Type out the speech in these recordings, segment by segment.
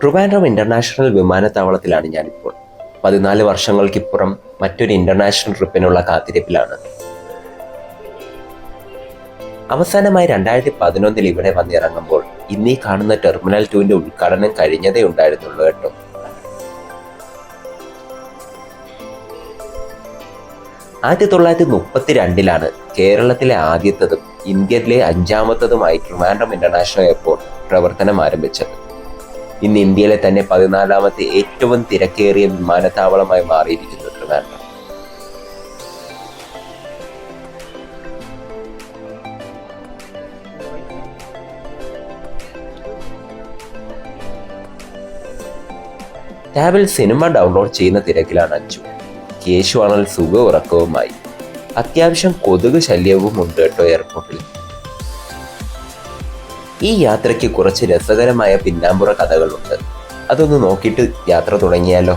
Trivandrum international വിമാനത്താവളത്തിലാണ് ഞാനിപ്പോൾ. പതിനാല് വർഷങ്ങൾക്കിപ്പുറം മറ്റൊരു ഇന്റർനാഷണൽ ട്രിപ്പിനുള്ള കാത്തിരിപ്പിലാണ്. അവസാനമായി രണ്ടായിരത്തി പതിനൊന്നിൽ ഇവിടെ വന്നിറങ്ങുമ്പോൾ ഇന്നീ കാണുന്ന ടെർമിനൽ ടുവിന്റെ ഉദ്ഘാടനം കഴിഞ്ഞതേ ഉണ്ടായിരുന്നുള്ളൂ കേട്ടോ. ആയിരത്തി തൊള്ളായിരത്തി മുപ്പത്തി രണ്ടിലാണ് കേരളത്തിലെ ആദ്യത്തതും ഇന്ത്യയിലെ അഞ്ചാമത്തതുമായി ട്രിവാൻഡ്രം ഇന്റർനാഷണൽ എയർപോർട്ട് പ്രവർത്തനം ആരംഭിച്ചത്. ഇന്ന് ഇന്ത്യയിലെ തന്നെ പതിനാലാമത്തെ ഏറ്റവും തിരക്കേറിയ വിമാനത്താവളമായി മാറിയിരിക്കുന്നു ട്രിവാൻഡ്രം ടാബിൽ സിനിമ ഡൗൺലോഡ് ചെയ്യുന്ന തിരക്കിലാണ് അഞ്ചു കേശുവാണൽ സുഖ ഉറക്കവുമായി. അത്യാവശ്യം കൊതുക് ശല്യവും ഉണ്ട് കേട്ടോ എയർപോർട്ടിൽ ഈ യാത്രയ്ക്ക് കുറച്ച് രസകരമായ പിന്നാമ്പുറ കഥകളുണ്ട്. അതൊന്ന് നോക്കിയിട്ട് യാത്ര തുടങ്ങിയാലോ?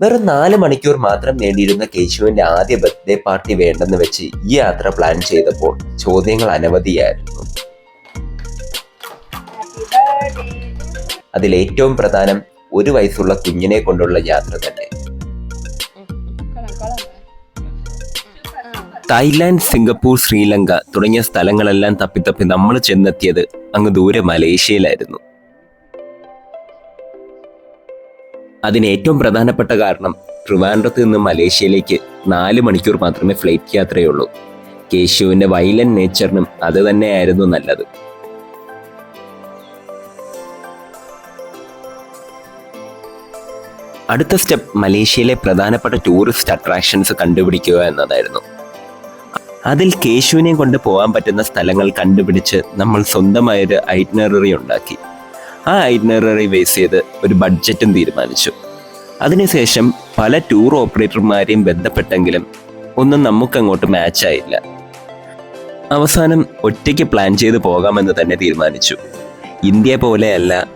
വെറും നാല് മണിക്കൂർ മാത്രം നേടിയിരുന്ന കേശുവിന്റെ ആദ്യ ബർത്ത്ഡേ പാർട്ടി വേണ്ടെന്ന് വെച്ച് ഈ യാത്ര പ്ലാൻ ചെയ്തപ്പോൾ ചോദ്യങ്ങൾ അനവധിയായിരുന്നു. അതിൽ ഏറ്റവും പ്രധാനം ഒരു വയസ്സുള്ള കുഞ്ഞിനെ കൊണ്ടുള്ള യാത്ര തന്നെ. തായ്ലാന്റ് സിംഗപ്പൂർ ശ്രീലങ്ക തുടങ്ങിയ സ്ഥലങ്ങളെല്ലാം തപ്പിത്തപ്പി നമ്മൾ ചെന്നെത്തിയത് അങ്ങ് ദൂരെ മലേഷ്യയിലായിരുന്നു. അതിന് ഏറ്റവും പ്രധാനപ്പെട്ട കാരണം ട്രിവാൻഡ്രത്ത് നിന്ന് മലേഷ്യയിലേക്ക് നാല് മണിക്കൂർ മാത്രമേ ഫ്ലൈറ്റ് യാത്രയുള്ളൂ. കേശുവിന്റെ വയലന്റ് നേച്ചറിനും അത് തന്നെയായിരുന്നു നല്ലത്. അടുത്ത സ്റ്റെപ്പ് മലേഷ്യയിലെ പ്രധാനപ്പെട്ട ടൂറിസ്റ്റ് അട്രാക്ഷൻസ് കണ്ടുപിടിക്കുക എന്നതായിരുന്നു. അതിൽ കേശുവിനെ കൊണ്ട് പോകാൻ പറ്റുന്ന സ്ഥലങ്ങൾ കണ്ടുപിടിച്ച് നമ്മൾ സ്വന്തമായൊരു ഐറ്റ്നററി ഉണ്ടാക്കി. ആ ഐറ്റ്നററി ബേസ് ചെയ്ത് ഒരു ബഡ്ജറ്റും തീരുമാനിച്ചു. അതിനുശേഷം പല ടൂർ ഓപ്പറേറ്റർമാരെയും ബന്ധപ്പെട്ടെങ്കിലും ഒന്നും നമുക്കങ്ങോട്ട് മാച്ചായില്ല അവസാനം ഒറ്റയ്ക്ക് പ്ലാൻ ചെയ്ത് പോകാമെന്ന് തന്നെ തീരുമാനിച്ചു. ഇന്ത്യ പോലെയല്ല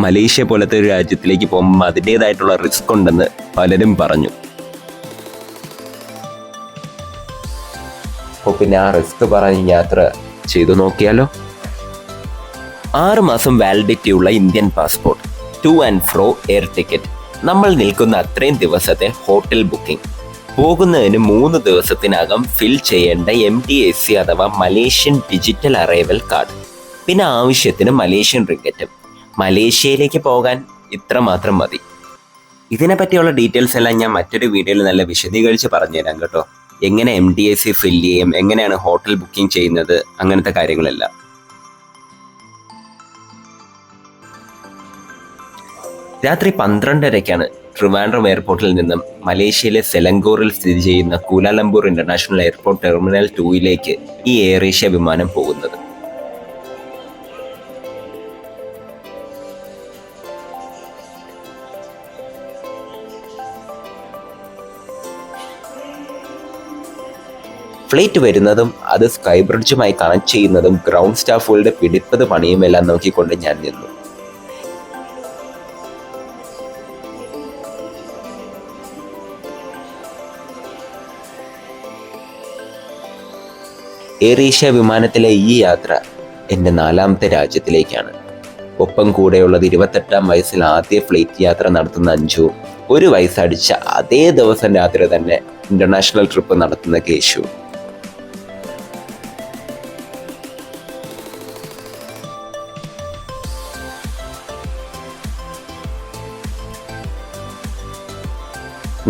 മലേഷ്യ പോലത്തെ ഒരു രാജ്യത്തിലേക്ക് പോകുമ്പോൾ അതിന്റെതായിട്ടുള്ള റിസ്ക് ഉണ്ടെന്ന് പലരും പറഞ്ഞു. അപ്പോൾ പിന്നെ ആ റിസ്ക് പറഞ്ഞ് യാത്ര ചെയ്തു നോക്കിയാലോ? ആറ് മാസം വാലിഡിറ്റി ഉള്ള Indian passport to and fro air ticket നമ്മൾ നിൽക്കുന്ന അത്രയും ദിവസത്തെ ഹോട്ടൽ ബുക്കിംഗ് പോകുന്നതിന് മൂന്ന് ദിവസത്തിനകം ഫിൽ ചെയ്യേണ്ട എം ടി എസ് സി അഥവാ മലേഷ്യൻ ഡിജിറ്റൽ അറൈവൽ കാർഡ് പിന്നെ ആവശ്യത്തിന് മലേഷ്യൻ റിക്കറ്റും മലേഷ്യയിലേക്ക് പോകാൻ ഇത്ര മാത്രം മതി. ഇതിനെപ്പറ്റിയുള്ള ഡീറ്റെയിൽസ് എല്ലാം ഞാൻ മറ്റൊരു വീഡിയോയിൽ നല്ല വിശദീകരിച്ച് പറഞ്ഞുതരാം കേട്ടോ. എങ്ങനെ M D S C fill ചെയ്യും എങ്ങനെയാണ് ഹോട്ടൽ ബുക്കിംഗ് ചെയ്യുന്നത് അങ്ങനത്തെ കാര്യങ്ങളെല്ലാം. രാത്രി പന്ത്രണ്ടരയ്ക്കാണ് ട്രിവാൻഡ്രം എയർപോർട്ടിൽ നിന്നും മലേഷ്യയിലെ സെലങ്കോറിൽ സ്ഥിതി ചെയ്യുന്ന Kuala Lumpur international airport terminal ടൂയിലേക്ക് ഈ എയർ ഏഷ്യ വിമാനം പോകുന്നത്. ഫ്ലൈറ്റ് വരുന്നതും അത് സ്കൈ ബ്രിഡ്ജുമായി കണക്ട് ചെയ്യുന്നതും ഗ്രൗണ്ട് സ്റ്റാഫുകളുടെ പിടിപ്പത് പണിയുമെല്ലാം നോക്കിക്കൊണ്ട് ഞാൻ നിന്നു. എയർ ഏഷ്യ വിമാനത്തിലെ ഈ യാത്ര എന്റെ നാലാമത്തെ രാജ്യത്തിലേക്കാണ്. ഒപ്പം കൂടെയുള്ളത് ഇരുപത്തെട്ടാം വയസ്സിൽ ആദ്യ ഫ്ലൈറ്റ് യാത്ര നടത്തുന്ന അഞ്ചു ഒരു വയസ്സടിച്ച അതേ ദിവസം രാത്രി തന്നെ ഇന്റർനാഷണൽ ട്രിപ്പ് നടത്തുന്ന കേശു.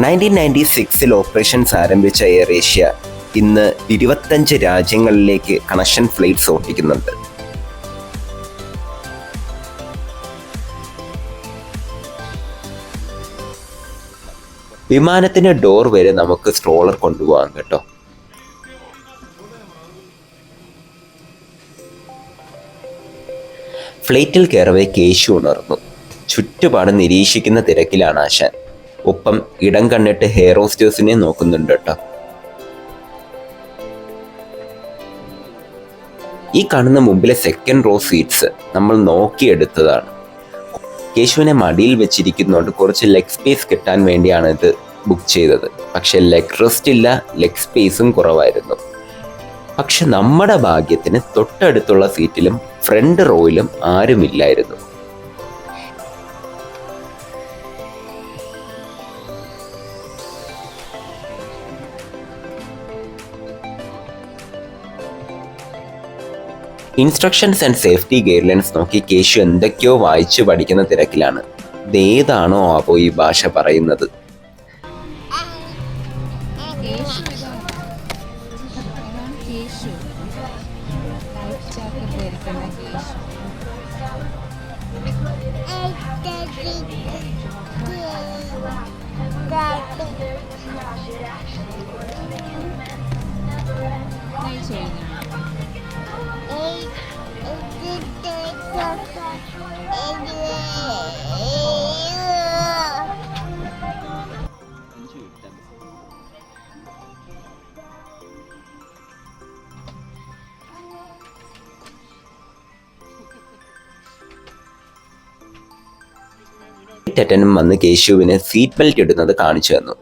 നയന്റീൻ നയന്റി സിക്സിൽ ഓപ്പറേഷൻസ് ആരംഭിച്ച എയർ ഏഷ്യ ഇന്ന് ഇരുപത്തഞ്ച് രാജ്യങ്ങളിലേക്ക് കണക്ഷൻ ഫ്ലൈറ്റ്സ് ഓടിക്കുന്നുണ്ട്. വിമാനത്തിന്റെ ഡോർ വരെ നമുക്ക് സ്ട്രോളർ കൊണ്ടുപോകാം കേട്ടോ. ഫ്ലൈറ്റിൽ കയറവേ കേശു ഉണർന്നു. ചുറ്റുപാട് നിരീക്ഷിക്കുന്ന തിരക്കിലാണ് ആശാൻ. ഒപ്പം ഇടം കണ്ടിട്ട് ഹെയർ ഹോസ്റ്റേഴ്സിനെ നോക്കുന്നുണ്ട് കേട്ടോ. ഈ കാണുന്ന മുമ്പിലെ സെക്കൻഡ് റോ സീറ്റ്സ് നമ്മൾ നോക്കിയെടുത്തതാണ്. കേശുവിനെ മടിയിൽ വെച്ചിരിക്കുന്നതുകൊണ്ട് കുറച്ച് ലെഗ് സ്പേസ് കിട്ടാൻ വേണ്ടിയാണ് ഇത് ബുക്ക് ചെയ്തത്. പക്ഷെ ലെഗ് റെസ്റ്റ് ഇല്ല ലെഗ് സ്പേസും കുറവായിരുന്നു. പക്ഷെ നമ്മുടെ ഭാഗ്യത്തിന് തൊട്ടടുത്തുള്ള സീറ്റിലും ഫ്രണ്ട് റോയിലും ആരുമില്ലായിരുന്നു. ഇൻസ്ട്രക്ഷൻസ് ആൻഡ് സേഫ്റ്റി ഗൈഡ്ലൈൻസ് നോക്കി കേശു എന്തൊക്കെയോ വായിച്ചു പഠിക്കുന്ന തിരക്കിലാണ്. ഏതാണോ ആവോ ഈ ഭാഷ പറയുന്നത്? Thank ഇതാണ് ടെറ്റനും വന്ന് കേശുവിന് സീറ്റ് ബെൽറ്റ് ഇടുന്നത് കാണിച്ചു തന്നു.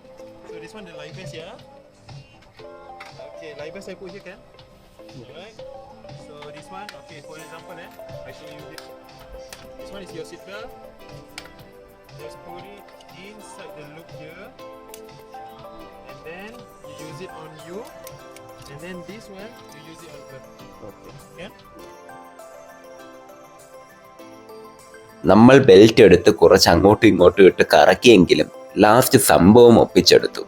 നമ്മൾ ബെൽറ്റ് എടുത്ത് കുറച്ച് അങ്ങോട്ടും ഇങ്ങോട്ടും ഇട്ട് കറക്കിയെങ്കിലും ലാസ്റ്റ് സംഭവം ഒപ്പിച്ചെടുത്തു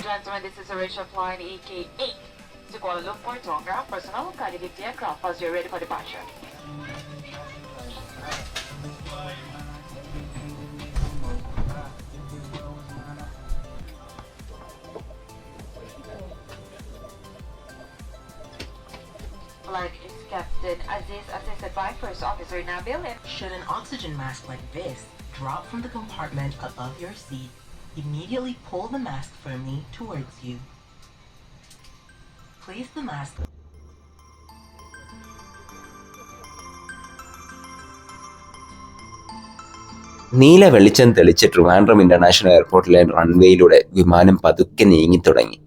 Gentlemen, this is a Rachel Flying EK8 to Kuala Lumpur, Tonga. Leave the aircraft as you're ready for departure. Flight is Captain Aziz, assisted by First Officer Nabil Should an oxygen mask like this drop from the compartment above your seat, immediately pull the mask firmly towards you. Place the mask നീല വെളിച്ചം തെളിച്ച് Trivandrum international എയർപോർട്ടിലെ റൺവേയിലൂടെ വിമാനം പതുക്കെ നീങ്ങി തുടങ്ങി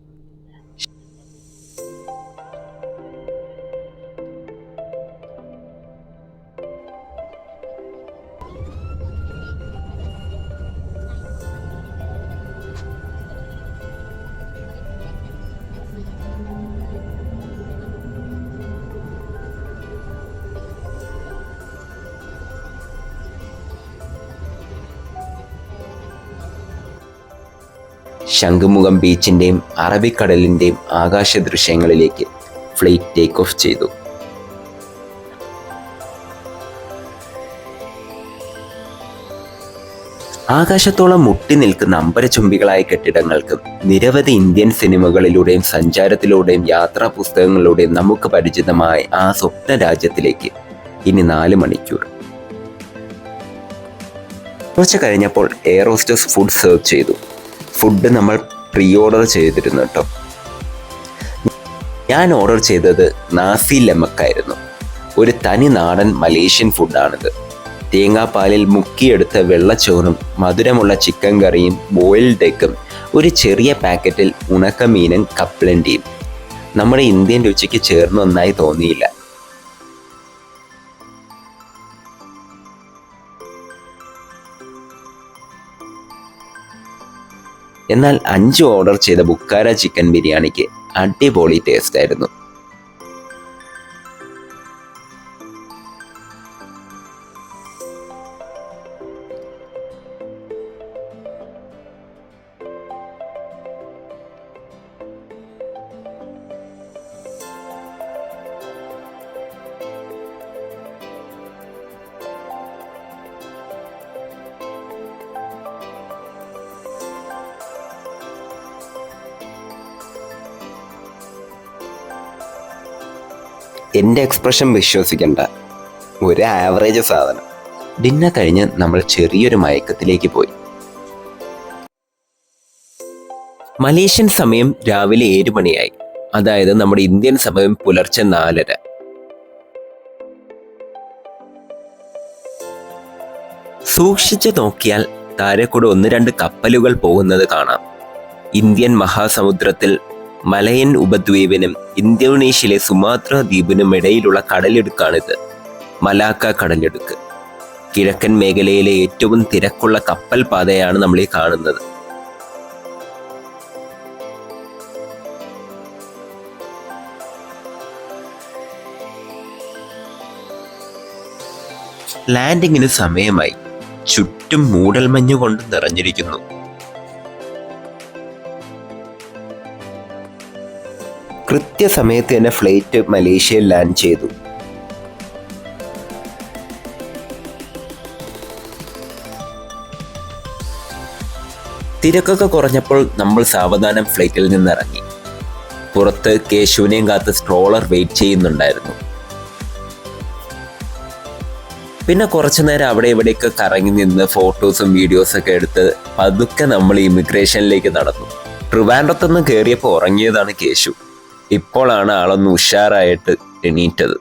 ശംഖുമുഖം ബീച്ചിന്റെയും അറബിക്കടലിന്റെയും ആകാശ ദൃശ്യങ്ങളിലേക്ക് flight take off ചെയ്തു. ആകാശത്തോളം മുട്ടി നിൽക്കുന്ന അമ്പരചുംബികളായ കെട്ടിടങ്ങൾക്കും നിരവധി ഇന്ത്യൻ സിനിമകളിലൂടെയും സഞ്ചാരത്തിലൂടെയും യാത്രാ പുസ്തകങ്ങളിലൂടെയും നമുക്ക് പരിചിതമായ ആ സ്വപ്ന രാജ്യത്തിലേക്ക് ഇനി നാല് മണിക്കൂർ. കുറച്ച് കഴിഞ്ഞപ്പോൾ എയർ ഹോസ്റ്റസ് ഫുഡ് സെർവ് ചെയ്തു. ഫുഡ് നമ്മൾ പ്രീ ഓർഡർ ചെയ്തിരുന്നു കേട്ടോ. ഞാൻ ഓർഡർ ചെയ്തത് നാസി ലെമക്കായിരുന്നു ഒരു തനി നാടൻ മലേഷ്യൻ ഫുഡാണിത്. തേങ്ങാപ്പാലിൽ മുക്കിയെടുത്ത വെള്ളച്ചോറും മധുരമുള്ള ചിക്കൻ കറിയും ബോയിൽഡ് എഗ്ഗും ഒരു ചെറിയ പാക്കറ്റിൽ ഉണക്കമീനും കപ്പലണ്ടിയും നമ്മുടെ ഇന്ത്യൻ രുചിക്ക് ചേർന്നൊന്നായി തോന്നിയില്ല. എന്നാൽ അഞ്ച് ഓർഡർ ചെയ്ത ബുക്കാര ചിക്കൻ ബിരിയാണിക്ക് അടിപൊളി ടേസ്റ്റ് ആയിരുന്നു. എന്റെ എക്സ്പ്രഷൻ വിശ്വസിക്കണ്ട. ഒരു ആവറേജ് സാധനം. ഡിന്നർ കഴിഞ്ഞ് നമ്മൾ ചെറിയൊരു മയക്കത്തിലേക്ക് പോയി. മലേഷ്യൻ സമയം രാവിലെ ഏഴ് മണിയായി. അതായത് നമ്മുടെ ഇന്ത്യൻ സമയം പുലർച്ചെ നാലര. സൂക്ഷിച്ചു നോക്കിയാൽ താരക്കൂടെ ഒന്ന് രണ്ട് കപ്പലുകൾ പോകുന്നത് കാണാം. ഇന്ത്യൻ മഹാസമുദ്രത്തിൽ മലയൻ ഉപദ്വീപിനും ഇന്തോനേഷ്യയിലെ സുമാത്ര ദ്വീപിനും ഇടയിലുള്ള കടലിടുക്കാണിത്. മലാക്ക കടലിടുക്ക്. കിഴക്കൻ മേഖലയിലെ ഏറ്റവും തിരക്കുള്ള കപ്പൽ പാതയാണ് നമ്മൾ ഈ കാണുന്നത്. ലാൻഡിങ്ങിന് സമയമായി. ചുറ്റും മൂടൽമഞ്ഞ് കൊണ്ട് നിറഞ്ഞിരിക്കുന്നു. കൃത്യസമയത്ത് തന്നെ ഫ്ലൈറ്റ് മലേഷ്യയിൽ ലാൻഡ് ചെയ്തു. തിരക്കൊക്കെ കുറഞ്ഞപ്പോൾ നമ്മൾ സാവധാനം ഫ്ലൈറ്റിൽ നിന്നിറങ്ങി. പുറത്ത് കേശുവിനെയും കാത്ത് സ്ട്രോളർ വെയിറ്റ് ചെയ്യുന്നുണ്ടായിരുന്നു. പിന്നെ കുറച്ചു നേരം അവിടെ ഇവിടെയൊക്കെ കറങ്ങി നിന്ന് ഫോട്ടോസും വീഡിയോസൊക്കെ എടുത്ത് പതുക്കെ നമ്മൾ ഇമിഗ്രേഷനിലേക്ക് നടന്നു. ട്രിവാൻഡ്രത്തുനിന്ന് കയറിയപ്പോൾ ഉറങ്ങിയതാണ് കേശു. ഇപ്പോഴാണ് ആളൊന്ന് ഉഷാറായിട്ട് എണീറ്റത്.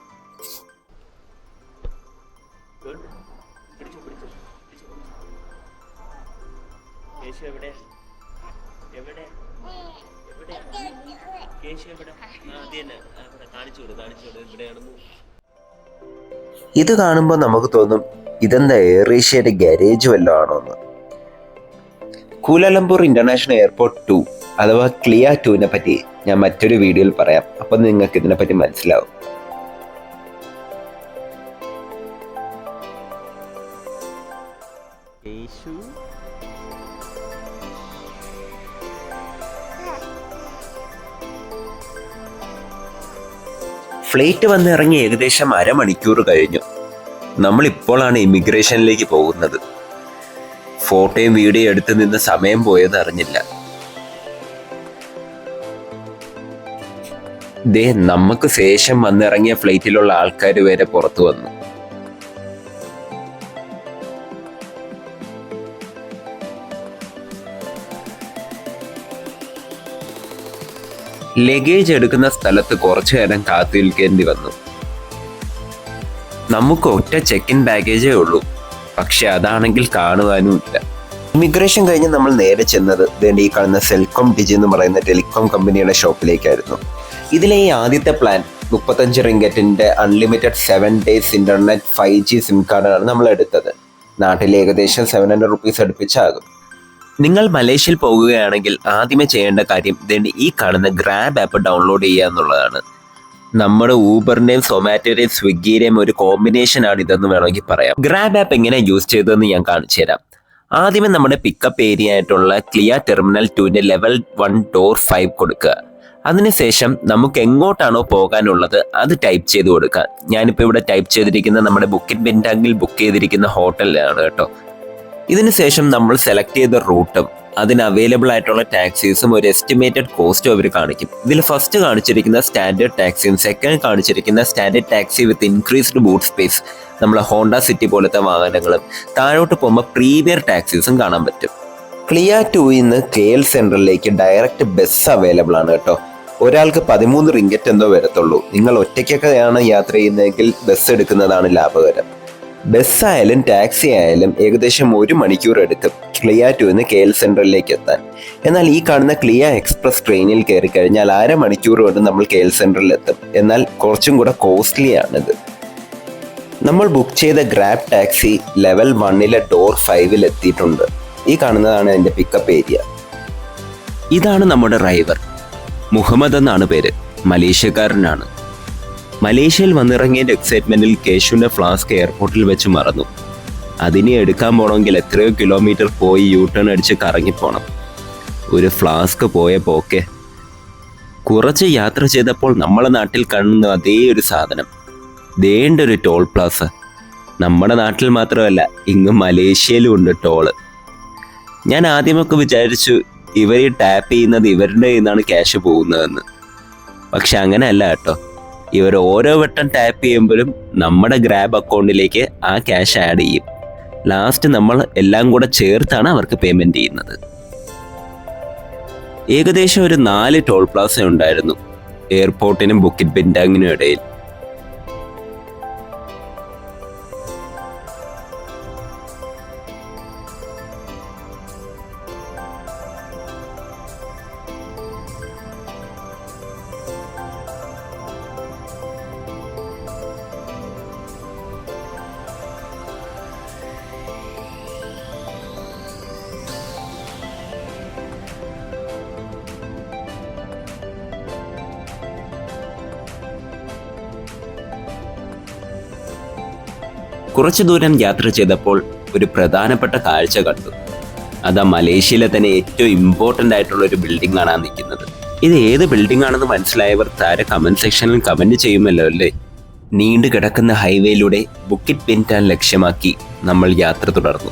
ഇത് കാണുമ്പോൾ നമുക്ക് തോന്നും ഇതെന്താ എയർ ഏഷ്യയുടെ ഗാരേജ് വല്ലതും എന്ന് Kuala Lumpur international airport two. അഥവാ ക്ലിയ ടുവിനെ പറ്റി ഞാൻ മറ്റൊരു വീഡിയോയിൽ പറയാം. അപ്പം നിങ്ങൾക്ക് ഇതിനെപ്പറ്റി മനസ്സിലാവും. ഫ്ലൈറ്റ് വന്നിറങ്ങി ഏകദേശം അരമണിക്കൂർ കഴിഞ്ഞു. നമ്മൾ ഇപ്പോഴാണ് ഇമിഗ്രേഷനിലേക്ക് പോകുന്നത്. ഫോട്ടോയും വീഡിയോ എടുത്ത് നിന്ന് സമയം പോയത് അറിഞ്ഞില്ല ദേ നമുക്ക് ശേഷം വന്നിറങ്ങിയ ഫ്ലൈറ്റിലുള്ള ആൾക്കാർ വരെ പുറത്തു വന്നു. ലഗേജ് എടുക്കുന്ന സ്ഥലത്ത് കുറച്ചു നേരം കാത്തു നിൽക്കേണ്ടി വന്നു. നമുക്ക് ഒറ്റ ചെക്ക് ഇൻ ബാഗേജേ ഉള്ളൂ. പക്ഷെ അതാണെങ്കിൽ കാണുവാനും ഇല്ല. ഇമിഗ്രേഷൻ കഴിഞ്ഞ് നമ്മൾ നേരെ ചെന്നത് ഈ കാണുന്ന സെൽകോം ഡിജി എന്ന് പറയുന്ന ടെലികോം കമ്പനിയുടെ ഷോപ്പിലേക്കായിരുന്നു ഇതിലെ ഈ ആദ്യത്തെ പ്ലാൻ മുപ്പത്തഞ്ച് റിങ്കറ്റിന്റെ unlimited seven days internet five G sim കാർഡാണ് നമ്മൾ എടുത്തത്. നാട്ടിൽ ഏകദേശം സെവൻ ഹൺഡ്രഡ് റുപ്പീസ് അടുപ്പിച്ചാകും. നിങ്ങൾ മലേഷ്യയിൽ പോകുകയാണെങ്കിൽ ആദ്യമേ ചെയ്യേണ്ട കാര്യം ദേ ഈ കാണുന്ന ഗ്രാബ് ആപ്പ് ഡൗൺലോഡ് ചെയ്യുക എന്നുള്ളതാണ്. നമ്മുടെ ഊബറിന്റെയും സൊമാറ്റോയുടെയും സ്വിഗ്ഗിയുടെയും ഒരു കോമ്പിനേഷൻ ആണ് ഇതെന്ന് വേണമെങ്കിൽ പറയാം. ഗ്രാബ് ആപ്പ് എങ്ങനെ യൂസ് ചെയ്തതെന്ന് ഞാൻ കാണിച്ചു തരാം. ആദ്യമേ നമ്മുടെ പിക്കപ്പ് ഏരിയ ആയിട്ടുള്ള ക്ലിയർ ടെർമിനൽ ടുവിന്റെ ലെവൽ വൺ ഡോർ ഫൈവ് കൊടുക്കുക. അതിനുശേഷം നമുക്ക് എങ്ങോട്ടാണോ പോകാനുള്ളത് അത് ടൈപ്പ് ചെയ്ത് കൊടുക്കുക. ഞാനിപ്പോൾ ഇവിടെ ടൈപ്പ് ചെയ്തിരിക്കുന്ന നമ്മുടെ ബുക്കിംഗ് ബെന്റാങ്കിൽ ബുക്ക് ചെയ്തിരിക്കുന്ന ഹോട്ടലിലാണ് കേട്ടോ. ഇതിനുശേഷം നമ്മൾ സെലക്ട് ചെയ്ത റൂട്ടും അതിന് അവൈലബിൾ ആയിട്ടുള്ള ടാക്സീസും ഒരു എസ്റ്റിമേറ്റഡ് കോസ്റ്റും അവർ കാണിക്കും. ഇതിൽ ഫസ്റ്റ് കാണിച്ചിരിക്കുന്ന സ്റ്റാൻഡേർഡ് ടാക്സിയും സെക്കൻഡ് കാണിച്ചിരിക്കുന്ന standard taxi with increased boot space നമ്മളെ ഹോണ്ട സിറ്റി പോലത്തെ വാഹനങ്ങളും. താഴോട്ട് പോകുമ്പോൾ പ്രീമിയർ ടാക്സീസും കാണാൻ പറ്റും. ക്ലിയ ടൂയിൽ നിന്ന് കെ എൽ സെൻട്രലിലേക്ക് ഡയറക്റ്റ് ബസ് അവൈലബിൾ ആണ് കേട്ടോ. ഒരാൾക്ക് പതിമൂന്ന് റിങ്കറ്റ് എന്തോ വരത്തുള്ളൂ. നിങ്ങൾ ഒറ്റയ്ക്കൊക്കെയാണ് യാത്ര ചെയ്യുന്നതെങ്കിൽ ബസ് എടുക്കുന്നതാണ് ലാഭകരം. ബസ് ആയാലും ടാക്സി ആയാലും ഏകദേശം ഒരു മണിക്കൂർ എടുക്കും ക്ലിയ ടു നിന്ന് കെ എൽ സെൻട്രലിലേക്ക് എത്താൻ. എന്നാൽ ഈ കാണുന്ന ക്ലിയ എക്സ്പ്രസ് ട്രെയിനിൽ കയറി കഴിഞ്ഞാൽ അര മണിക്കൂർ കൊണ്ട് നമ്മൾ കെ എൽ സെൻട്രലിൽ എത്തും. എന്നാൽ കുറച്ചും കൂടെ കോസ്റ്റ്ലി ആണിത്. നമ്മൾ ബുക്ക് ചെയ്ത ഗ്രാബ് ടാക്സി ലെവൽ വണ്ണിലെ ഡോർ ഫൈവിൽ എത്തിയിട്ടുണ്ട്. ഈ കാണുന്നതാണ് എന്റെ പിക്കപ്പ് ഏരിയ ഇതാണ് നമ്മുടെ ഡ്രൈവർ മുഹമ്മദ് എന്നാണ് പേര്. മലേഷ്യക്കാരനാണ്. മലേഷ്യയിൽ വന്നിറങ്ങിയതിന്റെ എക്സൈറ്റ്മെന്റിൽ കേശുവിന്റെ ഫ്ലാസ്ക് എയർപോർട്ടിൽ വെച്ച് മറന്നു. അതിനെ എടുക്കാൻ പോകണമെങ്കിൽ എത്രയോ കിലോമീറ്റർ പോയി യൂ ടേൺ അടിച്ച് കറങ്ങിപ്പോണം. ഒരു ഫ്ലാസ്ക് പോയ പോക്കെ കുറച്ച് യാത്ര ചെയ്തപ്പോൾ നമ്മളെ നാട്ടിൽ കാണുന്ന അതേ ഒരു സാധനം. ദേണ്ട ഒരു ടോൾ പ്ലാസ നമ്മുടെ നാട്ടിൽ മാത്രമല്ല ഇങ്ങ് മലേഷ്യയിലും ഉണ്ട് ടോൾ ഞാൻ ആദ്യമൊക്കെ വിചാരിച്ചു ഇവർ ഈ ടാപ്പ് ചെയ്യുന്നത് ഇവരുടെ നിന്നാണ് ക്യാഷ് പോകുന്നതെന്ന്. പക്ഷെ അങ്ങനെയല്ല കേട്ടോ. ഇവർ ഓരോ വട്ടം ടാപ്പ് ചെയ്യുമ്പോഴും നമ്മുടെ ഗ്രാബ് അക്കൗണ്ടിലേക്ക് ആ ക്യാഷ് ആഡ് ചെയ്യും. ലാസ്റ്റ് നമ്മൾ എല്ലാം കൂടെ ചേർത്താണ് അവർക്ക് പേയ്മെന്റ് ചെയ്യുന്നത്. ഏകദേശം ഒരു നാല് ടോൾ പ്ലാസ ഉണ്ടായിരുന്നു. എയർപോർട്ടിനും ബുക്കിറ്റ് ബിൻഡാങ്ങിനും ഇടയിൽ. കുറച്ചു ദൂരം യാത്ര ചെയ്തപ്പോൾ ഒരു പ്രധാനപ്പെട്ട കാഴ്ച കണ്ടു. അതാ മലേഷ്യയിലെ തന്നെ ഏറ്റവും ഇമ്പോർട്ടന്റ് ആയിട്ടുള്ള ഒരു ബിൽഡിംഗ് ആണ് നിൽക്കുന്നത്. ഇത് ഏത് ബിൽഡിംഗ് ആണെന്ന് മനസ്സിലായവർ താരെ കമന്റ് സെക്ഷനിൽ കമന്റ് ചെയ്യുമല്ലോ അല്ലേ? നീണ്ടു കിടക്കുന്ന ഹൈവേയിലൂടെ ബുക്കിറ്റ് പിന്റാൻ ലക്ഷ്യമാക്കി നമ്മൾ യാത്ര തുടർന്നു.